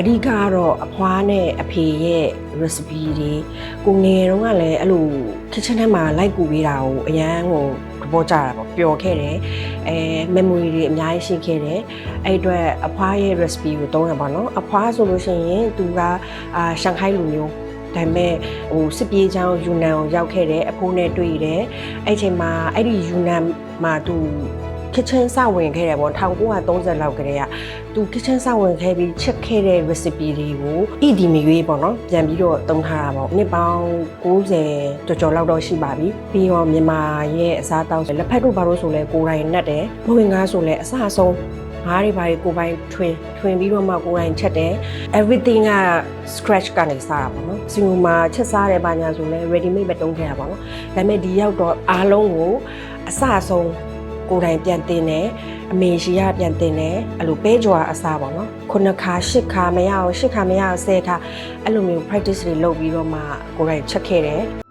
အဓိကကတော့အဖွားနဲ့အဖေရဲ့ recipe တွေကိုငယ်တုန်းကလည်းအဲ့လို kitchen ထဲမှာလိုက်ကူပေးတာကိုအရန်ကိုသဘောကျတာပေါ့ပျော်ခဲ့တယ်အဲ memory တွေအများကြီးရှိခဲ့တယ်အဲ့အတွက်အဖွားရဲ့ recipe ကိုသုံးရပါတော့အဖွားဆိုလို့ရှိရင်သူကအာရှန်ခိုင်းလူမျိုးဒါပေမဲ့ဟိုစစ်ပြေးချောင်းယူနန်ကိုရောက်ခဲ့တယ်အဖိုးနဲ့တွေ့တယ်အဲ့ချိန်မှာအဲ့ဒီယူနန်မှာသူ kitchen စဝင်ခဲ့တယ်ပေါ့1930လောက်ကတည်းကသူ kitchen စဝင်ခဲ့ပြီးချက်ခဲ့တဲ့ recipe တွေကိုဣဒီမီရွေးပေါ့နော်ပြန်ပြီးတော့သုံးထားတာပေါ့နှစ်ပေါင်း90ကျော်ကျော်လောက်တော့ရှိပါပြီပြီးတော့မြန်မာရဲ့အစားအသောက်လက်ဖက်တို့ဘာလို့ဆိုလဲကိုယ်တိုင်နှက်တယ်ဘဝင်ကားဆိုလဲအစအဆုံးငါးတွေဘာတွေကိုယ်ပိုင်ထွင်ထွင်ပြီးတော့မှကိုယ်တိုင်ချက်တယ် everything က scratch ကနေစတာပေါ့နော်စီမူမှာချက်စားတယ်ဘာညာဆိုလဲ ready made ပဲတုံးခဲ့တာပေါ့နော်ဒါပေမဲ့ဒီရောက်တော့အားလုံးကိုအစအဆုံး ကိုယ်တိုင်ပြန်တင်တယ်အမေရှိရပြန်တင်တယ်အဲ့လိုပဲကြွာအစားပေါ့နော်ခုနှစ်ခါရှစ်ခါမရအောင်ရှစ်ခါမရအောင်ဆယ်ခါအဲ့လိုမျိုး practice တွေလုပ်ပြီးတော့မှကိုယ်တိုင်ချက်ခဲ့တယ်